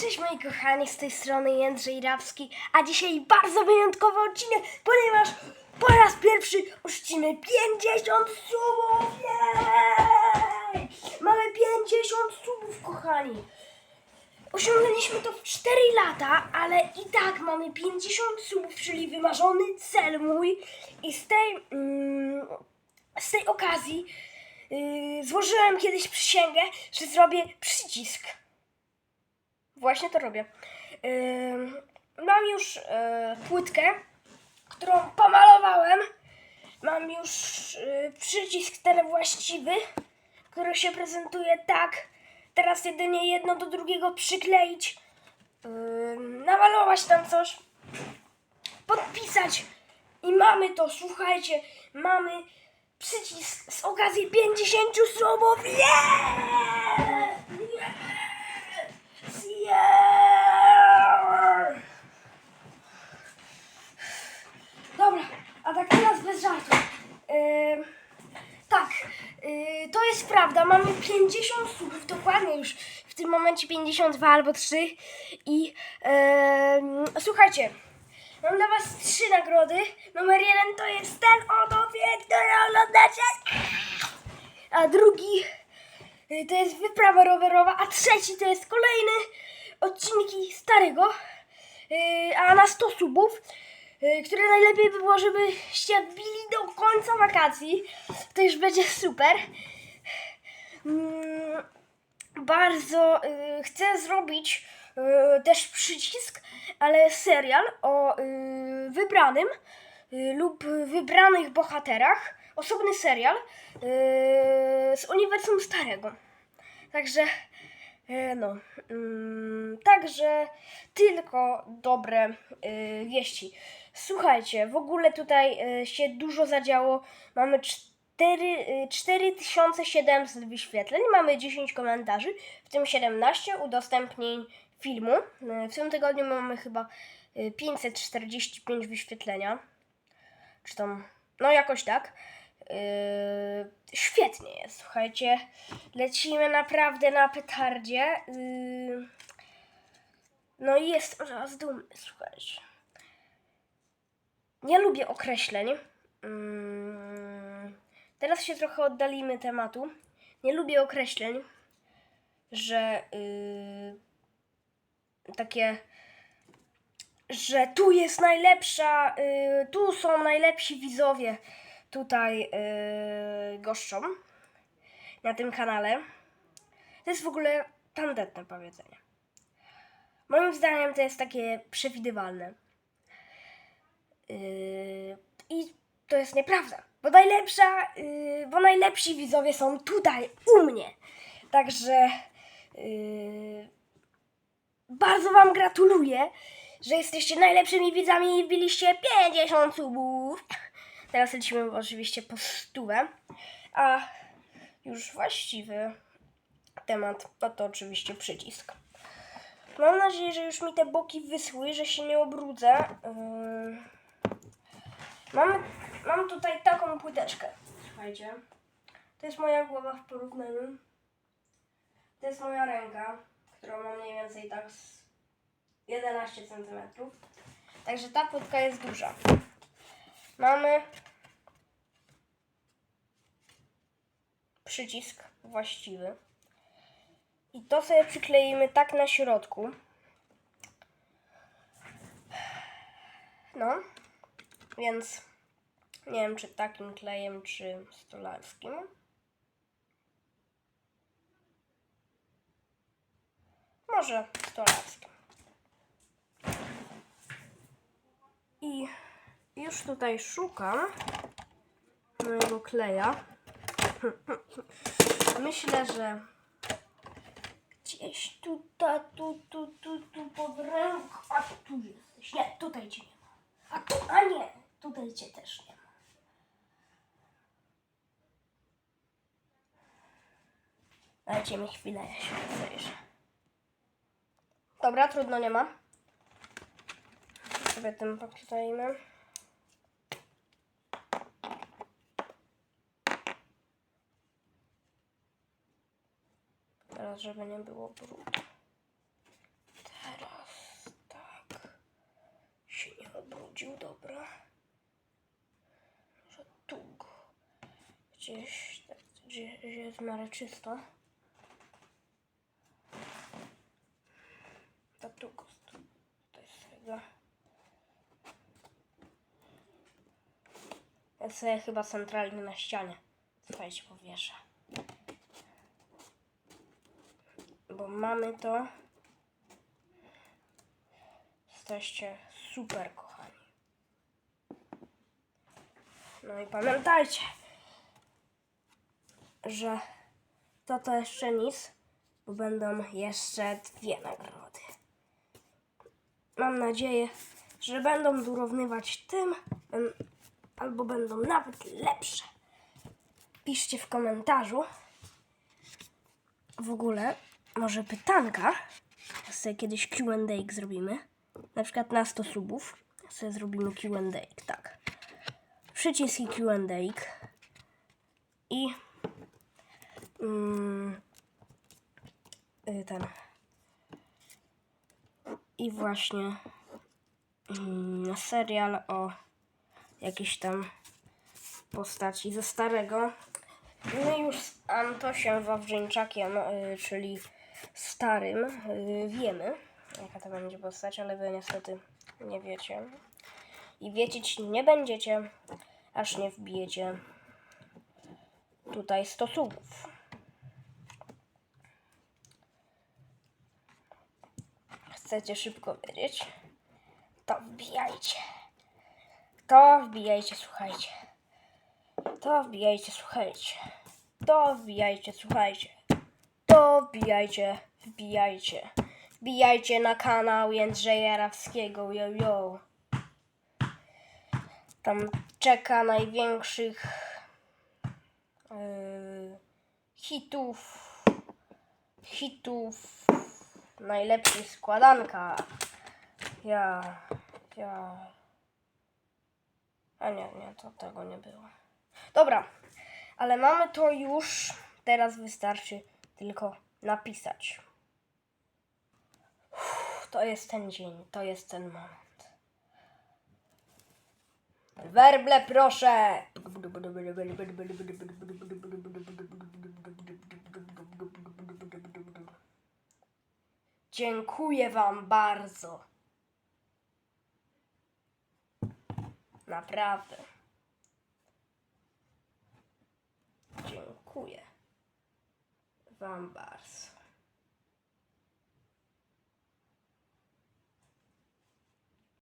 Cześć moi kochani, z tej strony Jędrzej Rawski, a dzisiaj bardzo wyjątkowy odcinek, ponieważ po raz pierwszy oszcimy 50 subów! Jej! Mamy 50 subów, kochani! Osiągnęliśmy to w 4 lata, ale i tak mamy 50 subów, czyli wymarzony cel mój i z tej, mm, z tej okazji yy, złożyłem kiedyś przysięgę, że zrobię przycisk. Właśnie to robię. Ym, mam już y, płytkę, którą pomalowałem. Mam już y, przycisk ten właściwy, który się prezentuje tak. Teraz jedynie jedno do drugiego przykleić, ym, namalować tam coś, podpisać i mamy to. Słuchajcie, mamy przycisk z okazji 50 subów. Yeah! Yes! Yeah! Dobra, a tak teraz bez żartu. Ym, tak, yy, to jest prawda. Mamy 50 subów, dokładnie już w tym momencie 52 albo 3. I słuchajcie, mam dla Was trzy nagrody. Numer jeden to jest ten oto film, który oglądacie. A drugi y, to jest wyprawa rowerowa, a trzeci to jest kolejny odcinki starego, y, a na 100 subów, y, które najlepiej by było, żebyście wbili do końca wakacji. To już będzie super. Mm, Bardzo y, chcę zrobić y, też przycisk, ale serial o y, wybranym y, lub wybranych bohaterach. Osobny serial y, z uniwersum starego. Także e, no, mm, także tylko dobre e, wieści. Słuchajcie, w ogóle tutaj e, się dużo zadziało. Mamy 4, e, 4700 wyświetleń, mamy 10 komentarzy, w tym 17 udostępnień filmu. E, W tym tygodniu mamy chyba e, 545 wyświetlenia. Czy tam, no jakoś tak. Yy, świetnie jest, słuchajcie. Lecimy naprawdę na petardzie. Yy, no i jestem z was dumny, słuchajcie. Nie lubię określeń. Yy, teraz się trochę oddalimy tematu. Nie lubię określeń, że yy, takie że tu jest najlepsza, y, tu są najlepsi widzowie tutaj y, goszczą na tym kanale. To jest w ogóle tandetne powiedzenie. Moim zdaniem to jest takie przewidywalne. Y, I to jest nieprawda, bo najlepsza, y, bo najlepsi widzowie są tutaj, u mnie. Także y, bardzo Wam gratuluję, że jesteście najlepszymi widzami i wbiliście 50 subów. Teraz lecimy oczywiście po stówę. A już właściwy temat, no to oczywiście przycisk. Mam nadzieję, że już mi te boki wyschły, że się nie obrudzę. Yy... Mam, mam tutaj taką płyteczkę. Słuchajcie. To jest moja głowa w porównaniu. To jest moja ręka, którą mam mniej więcej tak z 11 cm. Także ta płytka jest duża. Mamy przycisk właściwy. I to sobie przykleimy tak na środku. No, więc nie wiem, czy takim klejem, czy stolarskim. Może stolarskim. I już tutaj szukam mojego kleja. Myślę, że gdzieś tutaj, tu, tu, tu, tu pod ręką. A tu jesteś. Nie, tutaj cię nie cię też nie ma. Dajcie mi chwilę, ja się przejrzę. Dobra, trudno, nie ma. Sobie tym poczytajmy. Teraz, żeby nie było brud. Teraz tak się nie obrudził, dobra. Gdzieś, tak, gdzie, jest w miarę czysto. To tu, to jest. Ja sobie chyba centralnie na ścianie. Słuchajcie, powieszę. Bo mamy to. Jesteście super kochani. No i pamiętajcie, że to to jeszcze nic, bo będą jeszcze dwie nagrody. Mam nadzieję, że będą dorównywać tym, albo będą nawet lepsze. Piszcie w komentarzu. W ogóle, może pytanka. Sobie kiedyś Q&A zrobimy. Na przykład na 100 subów. Sobie zrobimy Q&A, tak. Przyciski Q&A. I ten. I właśnie mm, serial o jakiejś tam postaci ze starego. My już z Antosiem Wawrzyńczakiem, y, czyli starym, y, wiemy, jaka to będzie postać, ale wy niestety nie wiecie. I wiedzieć nie będziecie, aż nie wbijecie tutaj stosów. Chcecie szybko wiedzieć? To wbijajcie. To wbijajcie, słuchajcie. To wbijajcie, słuchajcie. To wbijajcie, słuchajcie. To wbijajcie, wbijajcie. Wbijajcie na kanał Jędrzeja Rawskiego, yo yo. Tam czeka największych yy, hitów, hitów, najlepszych składanka. Ja, ja. A nie, nie, to tego nie było. Dobra, ale mamy to już. Teraz wystarczy tylko napisać. Uff, To jest ten dzień, to jest ten moment. Werble, proszę! Dziękuję Wam bardzo. Naprawdę. Dziękuję Wam bardzo.